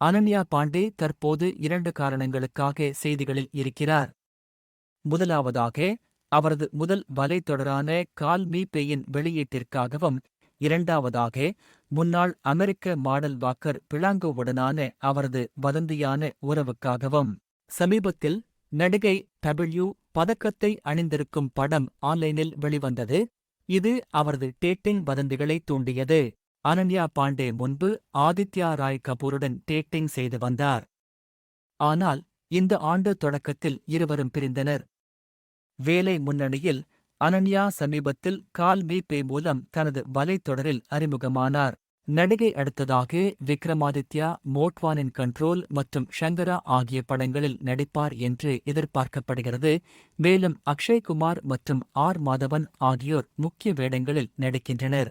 அனன்யா பாண்டே தற்போது இரண்டு காரணங்களுக்காக செய்திகளில் இருக்கிறார். முதலாவதாக அவரது முதல் வலைத்தொடரான கால் மீ பேயின் வெளியீட்டிற்காகவும் இரண்டாவதாக முன்னாள் அமெரிக்க மாடல் வாக்கர் பிளாங்கோவுடனான அவரது வதந்தியான உறவுக்காகவும். சமீபத்தில் நடிகை டபிள்யூ பதக்கத்தை அணிந்திருக்கும் படம் ஆன்லைனில் வெளிவந்தது. இது அவரது டேட்டிங் வதந்திகளை தூண்டியது. அனன்யா பாண்டே முன்பு ஆதித்யா ராய் கபூருடன் டேட்டிங் செய்து வந்தார். ஆனால் இந்த ஆண்டு தொடக்கத்தில் இருவரும் பிரிந்தனர். வேலை முன்னணியில் அனன்யா சமீபத்தில் கால் மீ பே மூலம் தனது வலைத்தொடரில் அறிமுகமானார். நடிகை அடுத்ததாக விக்ரமாதித்யா மோட்வானின் கண்ட்ரோல் மற்றும் ஷங்கரா ஆகிய படங்களில் நடிப்பார் என்று எதிர்பார்க்கப்படுகிறது. மேலும் அக்ஷய்குமார் மற்றும் ஆர் மாதவன் ஆகியோர் முக்கிய வேடங்களில் நடிக்கின்றனர்.